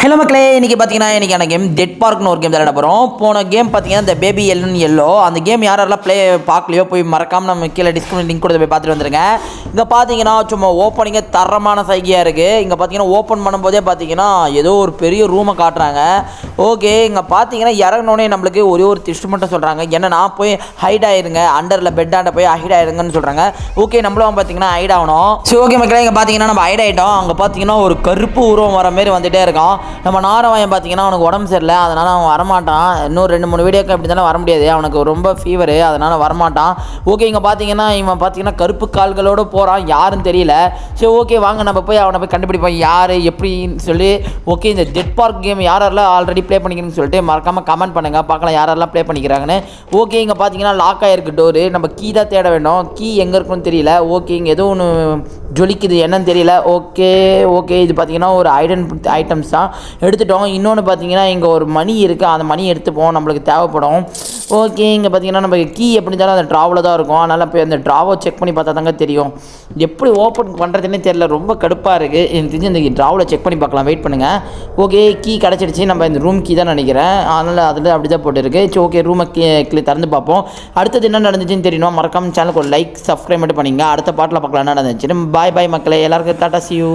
Hello மக்களே இன்றைக்கி பார்த்தீங்கன்னா இன்றைக்கான கேம் டெட் பார்க்னு ஒரு கேம் விளையாட போகிறோம் போன கேம் பார்த்தீங்கன்னா இந்த பேபி எல்லுன்னு எல்லோ அந்த கேம் யாரெல்லாம் ப்ளே பார்க்கலையோ போய் மறக்காமல் நம்ம கீழே டிஸ்கிரிப்ஷன் லிங்க் கொடுத்து போய் பார்த்துட்டு வந்துருங்க. இங்கே பார்த்தீங்கன்னா சும்மா ஓப்பனிங்கே தரமான சைக்கியாக இருக்குது இங்கே பார்த்தீங்கன்னா ஓப்பன் பண்ணும்போதே பார்த்தீங்கன்னா ஏதோ ஒரு பெரிய ரூமை காட்டுறாங்க. ஓகே இங்கே பார்த்தீங்கன்னா இறங்கினோடனே நம்மளுக்கு ஒரே ஒரு திஷ்டு மட்டும் சொல்கிறாங்க நான் போய் ஹைட் ஆயிருங்க. அண்டரில் பெட்டாண்ட போய் ஹைட் ஆயிருங்கன்னு சொல்கிறாங்க ஓகே நம்மளும் பார்த்தீங்கன்னா ஹைட் ஆகணும். சரி ஓகே மக்களே இங்கே பார்த்தீங்கன்னா நம்ம ஹைட் ஆகிட்டோம் அங்கே பார்த்தீங்கன்னா ஒரு கருப்பு உருவம் வர மாதிரி வந்துட்டே இருக்கான் நம்ம நாரவாயன் பார்த்தீங்கன்னா அவனுக்கு உடம்பு சரியில்லை. அதனால் அவன் வரமாட்டான். இன்னும் ரெண்டு மூணு வீடியோக்கு அப்படி தானே வர முடியாது. அவனுக்கு ரொம்ப ஃபீவரு அதனால் வரமாட்டான். ஓகே இங்கே பார்த்தீங்கன்னா இவன் பார்த்தீங்கன்னா கருப்பு கால்களோடு போகிறான் யாருன்னு தெரியல. சரி ஓகே வாங்க. நம்ம போய் அவனை போய் கண்டுபிடிப்போம். யார் எப்படின்னு சொல்லி ஓகே இந்த டெட் பார்க் கேம் யாரெல்லாம் ஆல்ரெடி ப்ளே பண்ணிக்கிறேன்னு சொல்லிட்டு மறக்காமல் கமெண்ட் பண்ணுங்கள் பார்க்கலாம் யாரெல்லாம் ப்ளே பண்ணிக்கிறாங்கன்னு. ஓகே இங்கே பார்த்தீங்கன்னா லாக் ஆகிருக்கு டோரு நம்ம கீ தான் தேட வேணும். கீ எங்கே இருக்குன்னு தெரியல. ஓகே இங்கே எதுவும் ஒன்று ஜொலிக்குது என்னன்னு தெரியல. ஓகே ஓகே இது பார்த்தீங்கன்னா ஒரு ஐடன் ஐட்டம்ஸ் தான். எடுத்துட்டோம். இன்னொன்று பார்த்தீங்கன்னா இங்கே ஒரு மணி இருக்குது அந்த மணி எடுத்துப்போம். நம்மளுக்கு தேவைப்படும். ஓகே இங்கே பார்த்தீங்கன்னா நம்ம கீ எப்படி இருந்தாலும் அந்த ட்ராவில் தான் இருக்கும். அதனால் போய் அந்த ட்ராவை செக் பண்ணி பார்த்தா தாங்க தெரியும். எப்படி ஓப்பன் பண்ணுறதுன்னே தெரியல. ரொம்ப கடுப்பாக இருக்குது எனக்கு தெரிஞ்சு இந்த ட்ராவில் செக் பண்ணி பார்க்கலாம். வெயிட் பண்ணுங்கள் ஓகே கீ கிடச்சிடுச்சு. நம்ம இந்த ரூம் கீ தான் நினைக்கிறேன். அதனால் அதில் அப்படி தான் போட்டுருக்கு. சரி ஓகே ரூமை கீ திறந்து பார்ப்போம். அடுத்தது என்ன நடந்துச்சுன்னு தெரியணும். மறக்காம சேனலுக்கு ஒரு லைக் சப்ஸ்கிரைப் மட்டும் பண்ணிங்க. அடுத்த பாட்டில் பார்க்கலாம். என்ன நடந்துச்சுன்னு. பாய் பாய் மக்களே. எல்லாருக்கும் டாட்டா சியூ